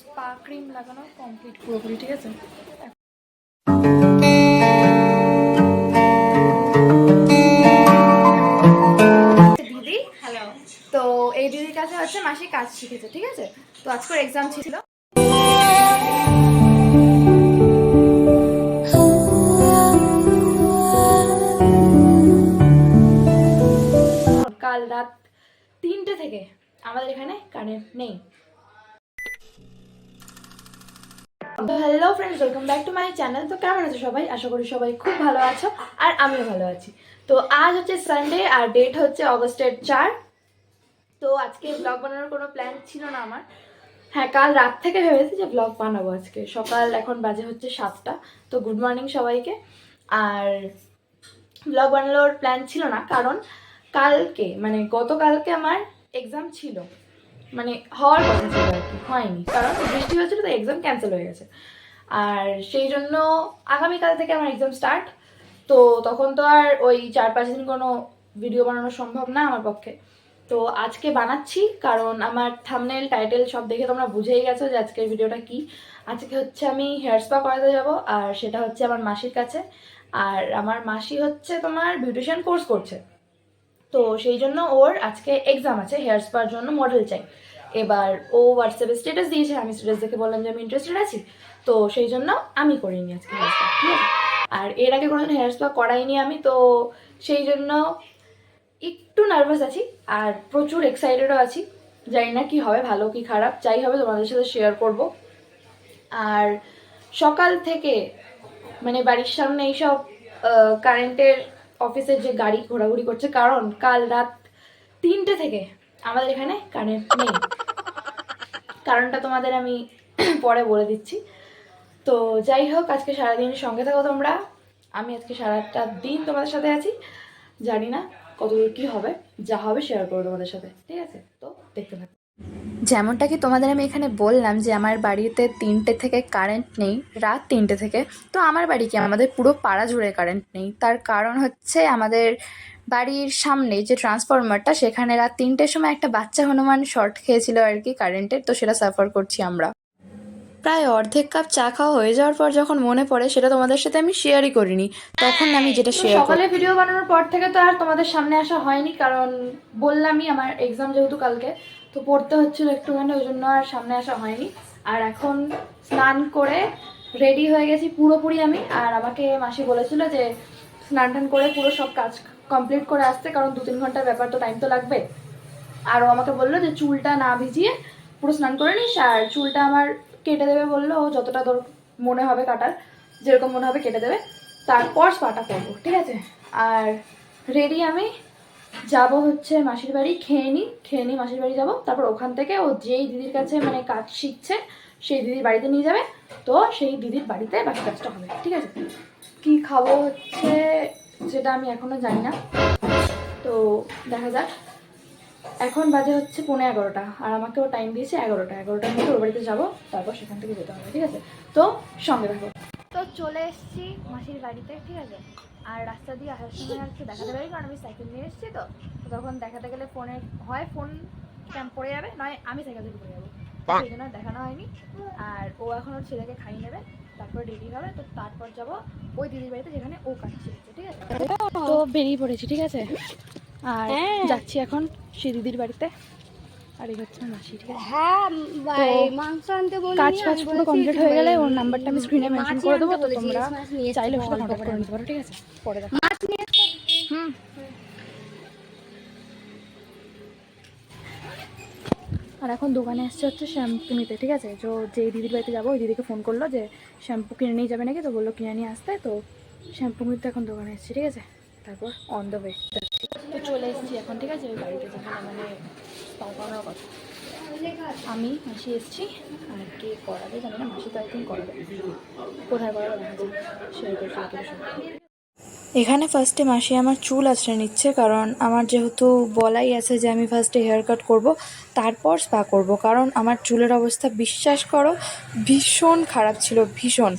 Spa cream লাগানো complete পুরোপুরি, ঠিক আছে? দিদি হ্যালো তো এই দিদির কাছে হচ্ছে মাসি কাজ শিখেছে, ঠিক আছে? তো আজকের এক্সাম ছিল। কাল রাত তিনটে থেকে আমাদের এখানে কারেন্ট নেই। Hello friends welcome back to my channel তো কেমন আছো সবাই? আশা করি সবাই খুব ভালো আছো আর আমিও ভালো আছি। তো আজ হচ্ছে সানডে আর ডেট হচ্ছে অগস্টের চার। তো আজকে ব্লগ বানানোর কোনো প্ল্যান ছিল না আমার। হ্যাঁ কাল রাত থেকে ভেবেছি যে ব্লগ বানাবো আজকে। সকাল এখন বাজে হচ্ছে সাতটা। তো গুড মর্নিং সবাইকে। আর ব্লগ বানানোর প্ল্যান ছিল না, কারণ কালকে মানে গতকালকে আমার এক্সাম ছিল। মানে হওয়ার কথা ছিল আর কি, হয়নি। কারণ বৃষ্টি হয়েছিল তো এক্সাম ক্যান্সেল হয়ে গেছে। আর সেই জন্য আগামীকাল থেকে আমার এক্সাম স্টার্ট তো তখন তো আর ওই চার পাঁচ দিন কোনো ভিডিও বানানো সম্ভব না আমার পক্ষে। তো আজকে বানাচ্ছি, কারণ আমার থামনেল টাইটেল সব দেখে তোমরা বুঝেই গেছো যে আজকের ভিডিওটা কি। আজকে হচ্ছে আমি হেয়ার স্পা করাতে যাব, আর সেটা হচ্ছে আমার মাসির কাছে। আর আমার মাসি হচ্ছে তোমার বিউটিশিয়ান কোর্স করছে। তো সেই জন্য ওর আজকে এক্সাম আছে হেয়ার স্পার জন্য মডেল চাই এবার ও হোয়াটসঅ্যাপে স্ট্যাটাস দিয়েছে, আমি স্ট্যাটাস দেখে বললাম যে আমি ইন্টারেস্টেড আছি। তো সেই জন্য আমি করিনি আজকে হেয়ার স্পা ঠিক আছে? আর এর আগে কোনোদিন হেয়ার স্পা করাইনি আমি, তো সেই জন্য একটু নার্ভাস আছি, আর প্রচুর এক্সাইটেডও আছি। জানি না কি হবে, ভালো কি খারাপ, যাই হবে তোমাদের সাথে শেয়ার করব। আর সকাল থেকে মানে বাড়ির সামনে এইসব কারেন্টের অফিসের যে গাড়ি ঘোরাঘুরি করছে, কারণ কাল রাত তিনটে থেকে আমাদের এখানে কারেন্ট নেই। কারণটা তোমাদের আমি পরে বলে দিচ্ছি। তো যাই হোক, আজকে সারাদিন সঙ্গে থাকো তোমরা। আমি আজকে সারাটা দিন তোমাদের সাথে আছি। জানি না কতদূর কী হবে, যা হবে শেয়ার করব তোমাদের সাথে। ঠিক আছে? তো দেখতে থাকো। যেমনটা কি তোমাদের আমি এখানে বললাম যে আমার বাড়িতে তিনটে থেকে কারেন্ট নেই রাত তিনটে থেকে। তো আমার বাড়ি কি আমাদের পুরো পাড়া জুড়ে কারেন্ট নেই। তার কারণ হচ্ছে আমাদের বাড়ির সামনে যে ট্রান্সফরমারটা সেখানে রাত তিনটের সময় একটা বাচ্চা হনুমান শর্ট খেয়েছিল আর কি কারেন্টের তো সেটা সাফার করছি আমরা। প্রায় অর্ধেক কাপ চা খাওয়া হয়ে যাওয়ার পর যখন মনে পড়ে সেটা তোমাদের সাথে আমি শেয়ারই করিনি। তখন আমি যেটা শেয়ার সকালে ভিডিও বানানোর পর থেকে তো আর তোমাদের সামনে আসা হয়নি কারণ বললামই আমার এক্সাম যেহেতু কালকে তো পড়তে হচ্ছিল একটুখানি ওই জন্য আর সামনে আসা হয়নি। আর এখন স্নান করে রেডি হয়ে গেছি পুরোপুরি আমি। আর আমাকে মাসি বলেছিল যে স্নান টান করে পুরো সব কাজ কমপ্লিট করে আসতে, কারণ দু তিন ঘণ্টার ব্যাপার তো টাইম তো লাগবে। আর ও আমাকে বলল যে চুলটা না ভিজিয়ে পুরো স্নান করে নিস, আর চুলটা আমার কেটে দেবে বলল, ও যতটা তোর মনে হবে কাটার, যেরকম মনে হবে কেটে দেবে। তারপর স্পাটা করব, ঠিক আছে? আর রেডি আমি যাব হচ্ছে মাসির বাড়ি, খেয়ে নিই খেয়ে নিই মাসির বাড়ি যাব। তারপর ওখান থেকে ও যেই দিদির কাছে মানে কাজ শিখছে, সেই দিদির বাড়িতে নিয়ে যাবে। তো সেই দিদির বাড়িতে বাকি কাজটা হবে, ঠিক আছে? কি খাব হচ্ছে যেটা আমি এখনও জানি না। তো দেখা যাক। এখন বাজে হচ্ছে পৌনে এগারোটা, আর আমাকে ও টাইম দিয়েছে এগারোটা। এগারোটার মধ্যে ওর বাড়িতে যাব, তারপর সেখান থেকে যেতে হবে, ঠিক আছে? তো সঙ্গে থাকো। তো চলে এসেছি মাসির বাড়িতে, ঠিক আছে? আর রাস্তা দিয়ে আসার সময় হচ্ছে দেখাতে পারি কারণ আমি সাইকেল নিয়ে এসেছি তো। তখন দেখাতে গেলে ফোনে হয় ফোন ক্যাম্প পড়ে যাবে নয় আমি সাইকেল থেকে পড়ে যাব। সেই জন্য আর দেখানো হয়নি। আর ও এখন ওর ছেলেকে খাইয়ে নেবে তারপর রেডি হবে তো তারপর যাব ওই দিদির বাড়িতে যেখানে ও কাজ শিখছে ঠিক আছে? তো বেরিয়ে পড়েছি ঠিক আছে? আর যাচ্ছি এখন সেই দিদির বাড়িতে। আর এই হচ্ছে মাসি ঠিক আছে? হ্যাঁ মাংস আনতে বলি কাজ ফাজ পুরো কমপ্লিট হয়ে গেলে ওর নাম্বারটা আমি স্ক্রিনে মেনশন করে দেবো তো তোমরা চাইলে ওর সাথে কন্ট্যাক্ট করে নিতে পারো ঠিক আছে? পরে দেখো। মাছ নিয়ে হুম। আর এখন দোকানে এসছে হচ্ছে শ্যাম্পু নিতে ঠিক আছে? তো যেই দিদির বাড়িতে যাব ওই দিদিকে ফোন করল যে শ্যাম্পু কিনে নিয়ে যাবে নাকি? তো বলল কিনে নিয়ে আসতে। তো শ্যাম্পু নিতে এখন দোকানে এসছি ঠিক আছে? তারপর অন দ্য ওয়ে তো চলে এসেছি এখন ঠিক আছে? ওই বাড়িতে যেখানে মানে আমি মাসি এসেছি, আর কে করাবে জানি না, মাসি তো একদিন করাবে। কোথায় করাবে শেয়ার করছি এখানে ফার্স্টে মাসি আমার চুল আছড়ে নিচ্ছে, কারণ আমার যেহেতু বলাই আছে যে আমি ফার্স্টে হেয়ার কাট করব তারপর স্পা করব। কারণ আমার চুলের অবস্থা, বিশ্বাস করো, ভীষণ খারাপ ছিল, ভীষণ।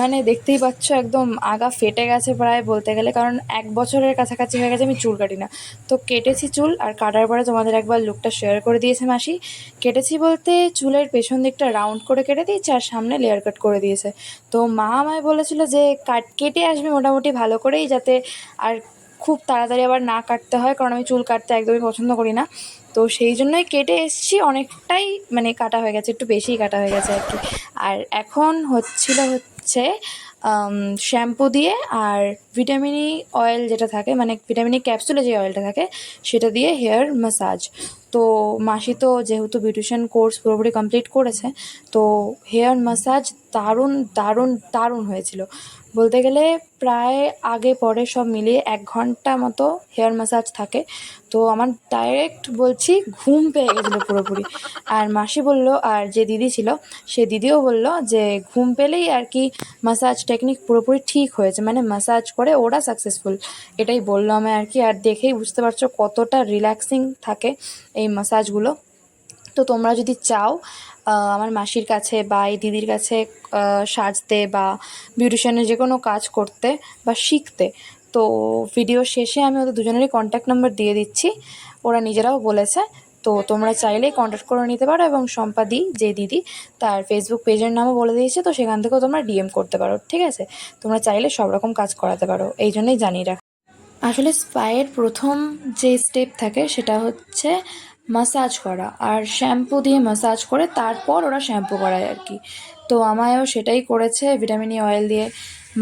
মানে দেখতেই পাচ্ছ একদম আগা ফেটে গেছে প্রায় বলতে গেলে, কারণ এক বছরের কাছাকাছি হয়ে গেছে, আমি চুল কাটি না। তো কেটেছি চুল, আর কাটার পরে তোমাদের একবার লুকটা শেয়ার করে দিয়েছে মাসি। কেটেছি বলতে চুলের পেছন দিকটা রাউন্ড করে কেটে দিয়েছে, আর সামনে লেয়ার কাট করে দিয়েছে। তো মা আমায় বলেছিল যে, কাট, কেটে আসবে মোটামুটি ভালো করেই, যাতে আর খুব তাড়াতাড়ি আবার না কাটতে হয়, কারণ আমি চুল কাটতে একদমই পছন্দ করি না। তো সেই জন্যই কেটে এসছি। অনেকটাই মানে কাটা হয়ে গেছে, একটু বেশিই কাটা হয়ে গেছে আর কি। আর এখন হচ্ছিল হচ্ছে শ্যাম্পু দিয়ে আর ভিটামিনি অয়েল যেটা থাকে মানে ভিটামিনি ক্যাপসুলে যে অয়েলটা থাকে, সেটা দিয়ে হেয়ার ম্যাসাজ তো মাসি তো যেহেতু বিউটিশিয়ান কোর্স পুরোপুরি কমপ্লিট করেছে, তো হেয়ার ম্যাসাজ দারুণ দারুণ দারুণ হয়েছিল। বলতে গেলে প্রায় আগে পরে সব মিলিয়ে এক ঘণ্টা মতো হেয়ার ম্যাসাজ থাকে। তো আমার ডাইরেক্ট বলছি ঘুম পেয়ে গেছিল পুরোপুরি। আর মাসি বলল, আর যে দিদি ছিল, সে দিদিও বলল যে ঘুম পেলেই আর কি ম্যাসাজ টেকনিক পুরোপুরি ঠিক হয়েছে মানে ম্যাসাজ করে ওরা সাকসেসফুল এটাই বলল আমি আর কি, আর দেখেই বুঝতে পারছ কতটা রিল্যাক্সিং থাকে এই ম্যাসাজগুলো তো তোমরা যদি চাও আমার মাসির কাছে বা এই দিদির কাছে সাজতে বা বিউটিশিয়ানের যে কোনো কাজ করতে বা শিখতে, তো ভিডিও শেষে আমি ওদের দুজনেরই কন্ট্যাক্ট নাম্বার দিয়ে দিচ্ছি। ওরা নিজেরাও বলেছে, তো তোমরা চাইলেই কন্ট্যাক্ট করে নিতে পারো এবং সম্পাদি যে দিদি, তার ফেসবুক পেজের নামও বলে দিয়েছে, তো সেখান থেকেও তোমরা ডিএম করতে পারো, ঠিক আছে? তোমরা চাইলে সব রকম কাজ করাতে পারো, এই জন্যই জানিয়ে রাখ আসলে স্পায়ের প্রথম যে স্টেপ থাকে, সেটা হচ্ছে মাসাজ করা আর শ্যাম্পু দিয়ে মাসাজ করে তারপর ওরা শ্যাম্পু করায় আর কি। তো আমায়ও সেটাই করেছে ভিটামিন ই অয়েল দিয়ে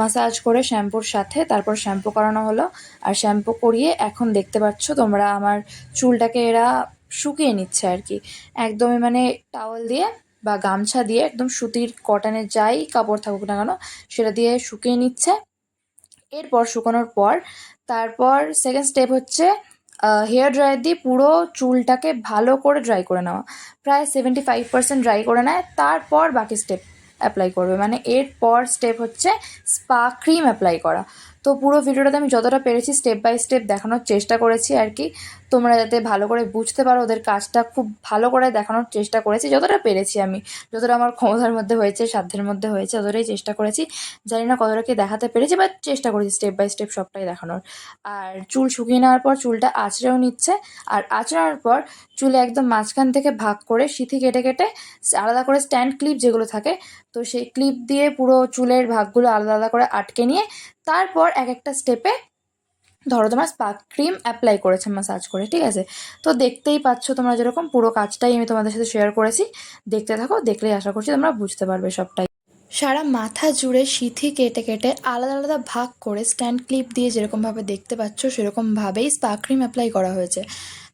মাসাজ করে শ্যাম্পুর সাথে তারপর শ্যাম্পু করানো হলো। আর শ্যাম্পু করিয়ে এখন দেখতে পাচ্ছ তোমরা আমার চুলটাকে এরা শুকিয়ে নিচ্ছে আর কি। একদমই মানে টাওয়াল দিয়ে বা গামছা দিয়ে একদম সুতির কটনের যাই কাপড় থাকুক না কেন, সেটা দিয়ে শুকিয়ে নিচ্ছে। এরপর শুকানোর পর, তারপর সেকেন্ড স্টেপ হচ্ছে হেয়ার ড্রায়ার দিয়ে পুরো চুলটাকে ভালো করে ড্রাই করে নেওয়া। প্রায় সেভেন্টি ফাইভ পার্সেন্ট ড্রাই করে নেয়, তারপর বাকি স্টেপ অ্যাপ্লাই করবে। মানে এরপর স্টেপ হচ্ছে স্পা ক্রিম অ্যাপ্লাই করা। তো পুরো ভিডিওটাতে আমি যতটা পেরেছি স্টেপ বাই স্টেপ দেখানোর চেষ্টা করেছি আর কি। তোমরা যাতে ভালো করে বুঝতে পারো ওদের কাজটা, খুব ভালো করে দেখানোর চেষ্টা করেছি। যতটা পেরেছি আমি, যতটা আমার ক্ষমতার মধ্যে হয়েছে, সাধ্যের মধ্যে হয়েছে, ততটাই চেষ্টা করেছি। জানি না কতটা কি দেখাতে পেরেছি বাট চেষ্টা করেছি স্টেপ বাই স্টেপ সবটাই দেখানোর। আর চুল শুকিয়ে নেওয়ার পর চুলটা আঁচড়েও নিচ্ছে, আর আঁচড়ানোর পর চুলে একদম মাঝখান থেকে ভাগ করে সিথি কেটে কেটে আলাদা করে স্ট্যান্ড ক্লিপ যেগুলো থাকে, তো সেই ক্লিপ দিয়ে পুরো চুলের ভাগগুলো আলাদা আলাদা করে আটকে নিয়ে তারপর এক একটা স্টেপে ধরো তোমার স্পার্ক ক্রিম অ্যাপ্লাই করেছে মাসাজ করে, ঠিক আছে? তো দেখতেই পাচ্ছ তোমরা যেরকম পুরো কাজটাই আমি তোমাদের সাথে শেয়ার করেছি। দেখতে থাকো, দেখলেই আশা করছি তোমরা বুঝতে পারবে সবটাই। সারা মাথা জুড়ে সিথি কেটে কেটে আলাদা আলাদা ভাগ করে স্ট্যান্ড ক্লিপ দিয়ে যেরকমভাবে দেখতে পাচ্ছ, সেরকমভাবেই স্পা ক্রিম অ্যাপ্লাই করা হয়েছে।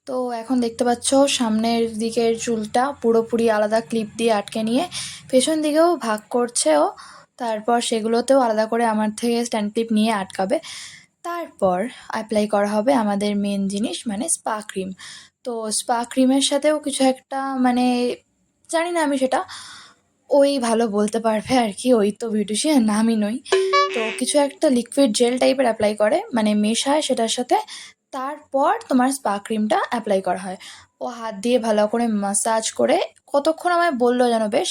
তো এখন দেখতে পাচ্ছ সামনের দিকের চুলটা পুরোপুরি আলাদা ক্লিপ দিয়ে আটকে নিয়ে, পেছন দিকেও ভাগ করছে ও। তারপর সেগুলোতেও আলাদা করে আমার থেকে স্ট্যান্ড ক্লিপ নিয়ে আটকাবে। তারপর অ্যাপ্লাই করা হবে আমাদের মেন জিনিস মানে স্পা ক্রিম তো স্পা ক্রিমের সাথেও কিছু একটা মানে জানি না আমি সেটা, ওই ভালো বলতে পারবে আর কি, ওই তো বিউটিশিয়ান নামই নই। তো কিছু একটা লিকুইড জেল টাইপের অ্যাপ্লাই করে মানে মেশায় সেটার সাথে, তারপর তোমার স্পা ক্রিমটা অ্যাপ্লাই করা হয়। ও হাত দিয়ে ভালো করে মাসাজ করে কতক্ষণ আমায় বলল যেন বেশ?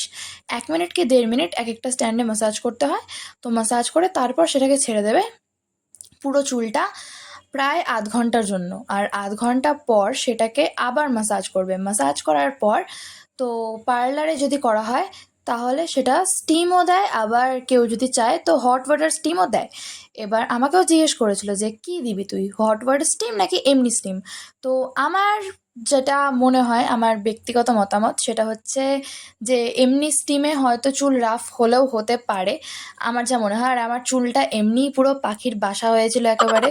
এক মিনিট কি দেড় মিনিট এক একটা স্ট্যান্ডে মাসাজ করতে হয়? তো মাসাজ করে তারপর সেটাকে ছেড়ে দেবে পুরো চুলটা প্রায় আধ ঘণ্টার জন্য। আর আধ ঘণ্টা পর সেটাকে আবার মাসাজ করবে। মাসাজ করার পর তো পার্লারে যদি করা হয়, তাহলে সেটা স্টিমও দেয়, আবার কেউ যদি চায় তো হট ওয়াটার স্টিমও দেয়। এবার আমাকেও জিজ্ঞেস করেছিল যে, কি দিবি তুই? হট ওয়াটার স্টিম নাকি এমনি স্টিম তো আমার যেটা মনে হয় আমার ব্যক্তিগত মতামত, সেটা হচ্ছে যে এমনি স্টিমে হয়তো চুল রাফ হলেও হতে পারে। আমার যা মনে হয়, আর আমার চুলটা এমনিই পুরো পাখির বাসা হয়েছিল একেবারে,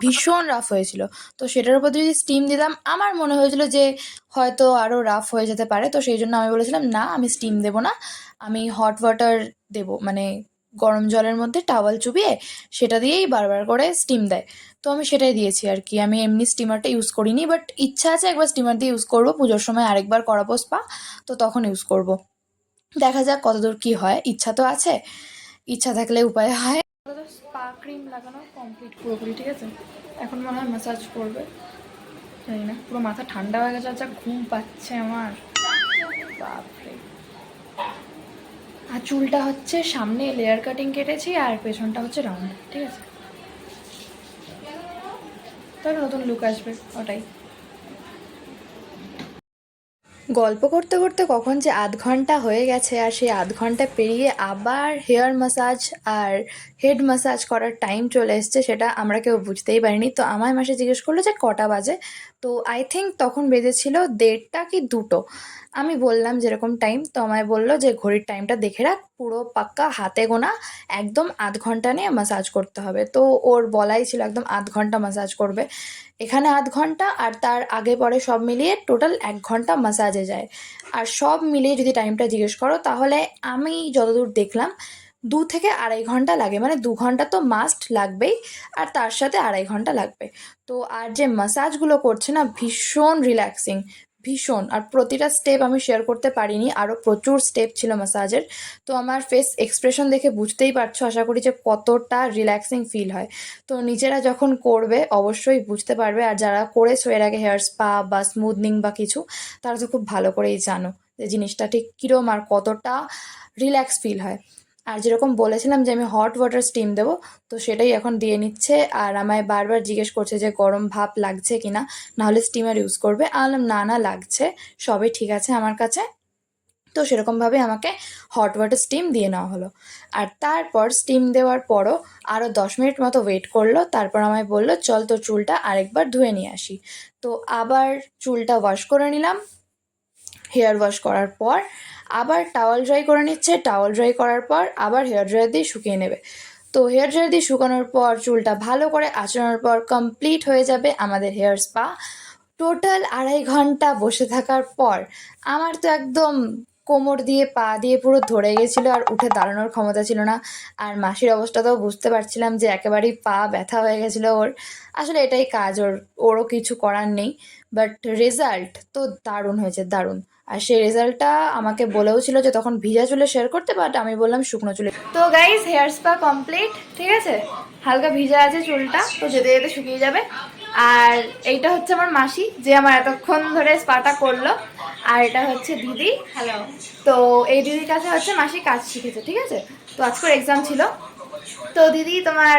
ভীষণ রাফ হয়েছিল। তো সেটার উপর যদি স্টিম দিতাম, আমার মনে হয়েছিল যে হয়তো আরও রাফ হয়ে যেতে পারে। তো সেই জন্য আমি বলেছিলাম, না, আমি স্টিম দেবো না, আমি হট ওয়াটার দেবো। মানে গরম জলের মধ্যে টাওয়াল চুবিয়ে সেটা দিয়েই বারবার করে স্টিম দেয়। তো আমি সেটাই দিয়েছি আর কি। আমি এমনি স্টিমারটা ইউজ করিনি বাট ইচ্ছা আছে একবার স্টিমার দিয়ে ইউজ করব। পুজোর সময় আরেকবার করাবো স্পা তো তখন ইউজ করব। দেখা যাক কতদূর কি হয়। ইচ্ছা তো আছে। ইচ্ছা থাকলে উপায় হয়। স্পা ক্রিম লাগানো কমপ্লিট পুরোপুরি, ঠিক আছে? এখন মনে হয় ম্যাসাজ করবে। জানি না, পুরো মাথা ঠান্ডা হয়ে গেছে যা ঘুম পাচ্ছে আমার। বাপরে। আর চুলটা হচ্ছে সামনে লেয়ার কাটিং কেটেছি আর পেছনটা হচ্ছে রাউন্ড ঠিক আছে? তাহলে নতুন লুক আসবে ওটাই। গল্প করতে করতে কখন যে আধ ঘণ্টা হয়ে গেছে আর সেই আধ ঘণ্টা পেরিয়ে আবার হেয়ার ম্যাসাজ আর হেড ম্যাসাজ করার টাইম চলে এসছে, সেটা আমরা কেউ বুঝতেই পারিনি। তো আমার মাসে জিজ্ঞেস করল যে কটা বাজে? তো আই থিঙ্ক তখন বেজেছিল দেড়টা কি দুটো। আমি বললাম যেরকম টাইম তো আমায় বলল যে ঘড়ির টাইমটা দেখে রাখ, পুরো পাক্কা হাতে গোনা, একদম আধ ঘণ্টা নিয়ে ম্যাসাজ করতে হবে। তো ওর বলাই ছিল একদম আধ ঘণ্টা ম্যাসাজ করবে। এখানে আধ ঘণ্টা আর তার আগে পরে সব মিলিয়ে টোটাল এক ঘণ্টা মাসাজে যায়। আর সব মিলিয়ে যদি টাইমটা জিজ্ঞেস করো, তাহলে আমি যতদূর দেখলাম, দু থেকে আড়াই ঘণ্টা লাগে। মানে দু ঘণ্টা তো মাস্ট লাগবেই, আর তার সাথে আড়াই ঘণ্টা লাগবে। তো আর যে মাসাজগুলো করছে না, ভীষণ রিল্যাক্সিং ভীষণ। আর প্রতিটা স্টেপ আমি শেয়ার করতে পারিনি আরও প্রচুর স্টেপ ছিল ম্যাসাজের তো আমার ফেস এক্সপ্রেশন দেখে বুঝতেই পারছ, আশা করি যে কতটা রিল্যাক্সিং ফিল হয়। তো নিজেরা যখন করবে, অবশ্যই বুঝতে পারবে। আর যারা করেছ, এর আগে হেয়ার স্পা বা স্মুথনিং বা কিছু, তারা তো খুব ভালো করেই জানো যে জিনিসটা ঠিক কীরম আর কতটা রিল্যাক্স ফিল হয়। আর যেরকম বলেছিলাম যে আমি হট ওয়াটার স্টিম দেবো, তো সেটাই এখন দিয়ে নিচ্ছে। আর আমায় বারবার জিজ্ঞেস করছে যে গরম ভাপ লাগছে কি না নাহলে স্টিমার ইউজ করবে। আনলাম না না, লাগছে। সবই ঠিক আছে আমার কাছে। তো সেরকমভাবে আমাকে হট ওয়াটার স্টিম দিয়ে নেওয়া হলো। আর তারপর স্টিম দেওয়ার পরও আরও দশ মিনিট মতো ওয়েট করল। তারপর আমায় বলল, চল তোর চুলটা আরেকবার ধুয়ে নিয়ে আসি। তো আবার চুলটা ওয়াশ করে নিলাম। হেয়ার ওয়াশ করার পর, আবার টাওয়াল ড্রাই করে নিচ্ছে টাওয়াল ড্রাই করার পর আবার হেয়ার ড্রায়ার দিয়ে শুকিয়ে নেবে। তো হেয়ার ড্রায়ার দিয়ে শুকানোর পর, চুলটা ভালো করে আঁচড়ানোর পর কমপ্লিট হয়ে যাবে আমাদের হেয়ার স্পা। টোটাল আড়াই ঘণ্টা বসে থাকার পর, আমার তো একদম কোমর দিয়ে, পা দিয়ে পুরো ধরে গেছিল আর উঠে দাঁড়ানোর ক্ষমতা ছিল না। আর মাসির অবস্থাটাও বুঝতে পারছিলাম যে একেবারেই পা ব্যথা হয়ে গেছিল ওর। আসলে এটাই কাজ, ওর, ওরও কিছু করার নেই। বাট রেজাল্ট তো দারুণ হয়েছে, দারুণ। আর সেই রেজাল্টটা আমাকে বলেও ছিল যে তখন ভিজা চুলে শেয়ার করতে বাট আমি বললাম শুকনো চুলে। তো গাইজ হেয়ার স্পা কমপ্লিট ঠিক আছে? হালকা ভিজা আছে চুলটা, তো যেতে যেতে শুকিয়ে যাবে। আর এইটা হচ্ছে আমার মাসি, যে আমার এতক্ষণ ধরে স্পাটা করল। আর এটা হচ্ছে দিদি। হ্যালো তো এই দিদির কাছে হচ্ছে মাসি কাজ শিখেছে ঠিক আছে? তো আজকের এক্সাম ছিল। তো দিদি তোমার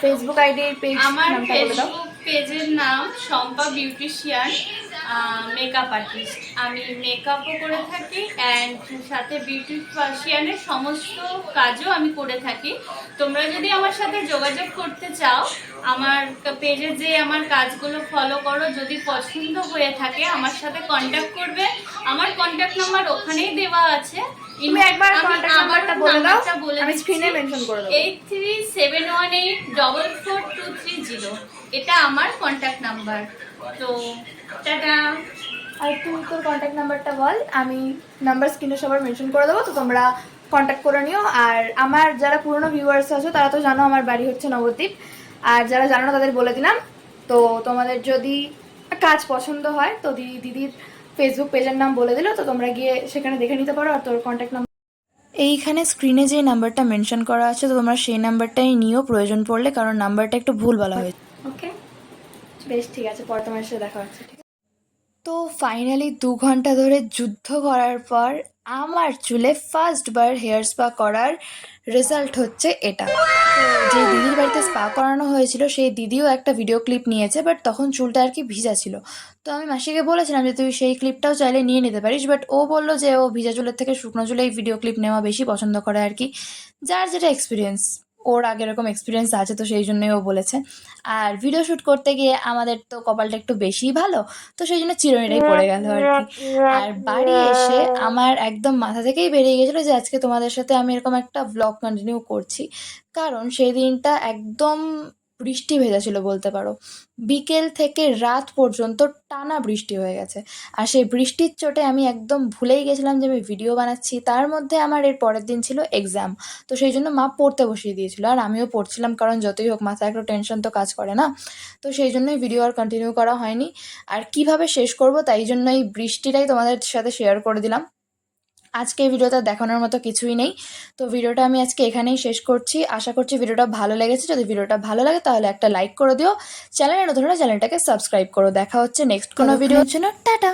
ফেসবুক আইডির পেজ আমার ফেসবুক পেজের নাম শম্পা বিউটিশিয়ান মেকআপ আর্টিস্ট আমি মেকআপও করে থাকি অ্যান্ড সাথে বিউটি বিউটিশিয়ানের সমস্ত কাজও আমি করে থাকি। তোমরা যদি আমার সাথে যোগাযোগ করতে চাও আমার পেজে যে আমার কাজগুলো ফলো করো যদি পছন্দ হয়ে থাকে আমার সাথে কন্ট্যাক্ট করবে। আমার কন্ট্যাক্ট নাম্বার ওখানেই দেওয়া আছে। এটা আমার কন্ট্যাক্ট নাম্বার তো টাটা। আর তুই তোর কন্ট্যাক্ট নাম্বারটা বল আমি নাম্বার স্ক্রিনে সবার মেনশন করে দেবো তো তোমরা কন্ট্যাক্ট করে নিও। আর আমার যারা পুরনো ভিউয়ার্স আছো তারা তো জানো আমার বাড়ি হচ্ছে নবদ্বীপ। আর যারা জানো না তাদের বলে দিলাম। তো তোমাদের যদি কাজ পছন্দ হয় তো দিদি দিদির ফেসবুক পেজের নাম বলে দিল তো তোমরা গিয়ে সেখানে দেখে নিতে পারো আর তোর কন্ট্যাক্ট নাম্বার এইখানে স্ক্রিনে যে নাম্বারটা মেনশন করা আছে তো তোমরা সেই নাম্বারটাই নিও প্রয়োজন পড়লে কারণ নাম্বারটা একটু ভুল বলা হয়েছে। ওকে বেশ, ঠিক আছে, পরে তোমার সাথে দেখা হচ্ছে? তো ফাইনালি দু ঘণ্টা ধরে যুদ্ধ করার পর আমার চুলে ফার্স্ট বার হেয়ার স্পা করার রেজাল্ট হচ্ছে এটা। যে দিদির বাড়িতে স্পা করানো হয়েছিল, সেই দিদিও একটা ভিডিও ক্লিপ নিয়েছে বাট তখন চুলটা আর কি ভিজা ছিল। তো আমি মাসিকে বলেছিলাম যে, তুই সেই ক্লিপটাও চাইলে নিয়ে নিতে পারিস। বাট ও বলল যে, ও ভিজা চুলের থেকে শুকনো চুলে এই ভিডিও ক্লিপ নেওয়া বেশি পছন্দ করে আর কি। যার যেটা এক্সপিরিয়েন্স ওর আগে এরকম এক্সপিরিয়েন্স আছে, তো সেই জন্যই ও বলেছে। আর ভিডিও শ্যুট করতে গিয়ে আমাদের তো কপালটা একটু বেশিই ভালো, তো সেই জন্য চিরনিটাই পড়ে গেল আর কি। আর বাড়ি এসে আমার একদম মাথা থেকেই বেরিয়ে গেছিল যে আজকে তোমাদের সাথে আমি এরকম একটা ব্লগ কন্টিনিউ করছি। কারণ সেই দিনটা একদম বৃষ্টি ভেজা ছিল বলতে পারো। বিকেল থেকে রাত পর্যন্ত টানা বৃষ্টি হয়ে গেছে। আর সেই বৃষ্টির চোটে আমি একদম ভুলেই গেছিলাম যে আমি ভিডিও বানাচ্ছি। তার মধ্যে আমার এর পরের দিন ছিল এক্সাম তো সেই জন্য মা পড়তে বসিয়ে দিয়েছিল। আর আমিও পড়ছিলাম কারণ যতই হোক, মাথায় একটু টেনশন তো কাজ করে না। তো সেই জন্যই ভিডিও আর কন্টিনিউ করা হয়নি। আর কীভাবে শেষ করব, তাই জন্য এই বৃষ্টিটাই তোমাদের সাথে শেয়ার করে দিলাম। আজকে ভিডিওটা দেখানোর মতো কিছুই নেই। তো ভিডিওটা আমি আজকে এখানেই শেষ করছি। আশা করছি ভিডিওটা ভালো লেগেছে। যদি ভিডিওটা ভালো লাগে তাহলে একটা লাইক করে দিও। চ্যানেলে নতুন চ্যানেলটাকে সাবস্ক্রাইব করো। দেখা হচ্ছে নেক্সট কোনো ভিডিওর জন্য। টাটা।